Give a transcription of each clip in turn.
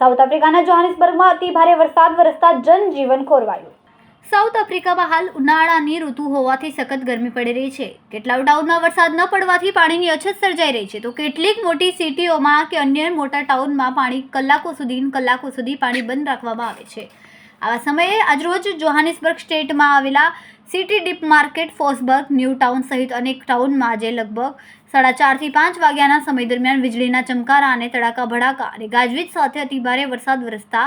South આફ્રિકાના જોહાનિસબર્ગમાં અતિ ભારે વરસાદ વરસતા જનજીવન ખોરવાયું. સાઉથ આફ્રિકામાં હાલ ઉનાળાની ઋતુ હોવાથી સખત ગરમી પડી રહી છે. કેટલાક ટાઉનમાં વરસાદ ન પડવાથી પાણીની અછત સર્જાઈ રહી છે. તો કેટલીક મોટી સિટીઓમાં કે અન્ય મોટા ટાઉનમાં પાણી કલાકો સુધી કલાકો સુધી પાણી બંધ રાખવામાં આવે છે. આવા સમયે આજરોજ જોહાનિસબર્ગ સ્ટેટમાં આવેલા City Deep market Fordsburg new town સહિત અનેક ટાઉનમાં આજે લગભગ સાડા ચારથી પાંચ વાગ્યાના સમય દરમિયાન વીજળીના ચમકારા અને તડાકા ભડાકા અને ગાજવીજ સાથે અતિભારે વરસાદ વરસતા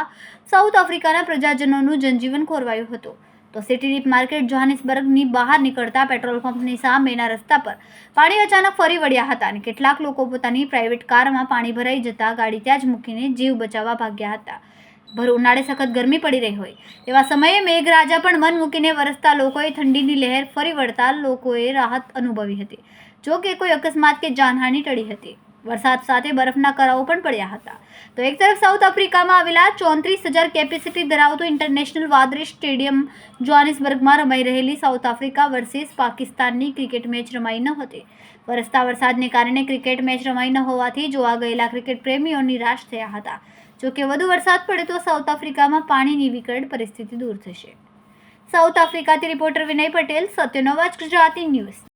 સાઉથ આફ્રિકાના પ્રજાજનોનું જનજીવન ખોરવાયું હતું. તો સિટી ડીપ માર્કેટ જોહાનિસબર્ગની બહાર નીકળતા પેટ્રોલ પંપની સામેના રસ્તા પર પાણી અચાનક ફરી વળ્યા હતા અને કેટલાક લોકો પોતાની પ્રાઇવેટ કારમાં પાણી ભરાઈ જતા ગાડી ત્યાં જ મૂકીને જીવ બચાવવા ભાગ્યા હતા. ભર ઉનાળે સખત ગરમી પડી રહી હોય. એવા સમયે મેઘરાજા પણ મન મૂકીને વરસતા લોકોએ ઠંડીની લહેર ફરી વળતા લોકોએ રાહત અનુભવી હતી. જો કે કોઈ અકસ્માત કે જાનહાનિ ટળી હતી. વરસાદ સાથે બરફના કરાઓ પણ પડ્યા હતા. તો એક તરફ સાઉથ આફ્રિકામાં આવેલા ચોત્રીસ હજાર કેપેસિટી ધરાવતું ઇન્ટરનેશનલ વાદળી સ્ટેડિયમ જોહાનિસબર્ગમાં રમાઈ રહેલી સાઉથ આફ્રિકા વર્સિસ પાકિસ્તાનની ક્રિકેટ મેચ રમાઈ ન હતી. વરસતા વરસાદને કારણે ક્રિકેટ મેચ રમાઈ ન હોવાથી જોવા ગયેલા ક્રિકેટ પ્રેમીઓ નિરાશ થયા હતા. જોકે વધુ વરસાદ પડે તો સાઉથ આફ્રિકામાં પાણીની વિકટ પરિસ્થિતિ દૂર થશે. સાઉથ આફ્રિકાથી રિપોર્ટર વિનય પટેલ, સત્યનો ગુજરાતી ન્યૂઝ.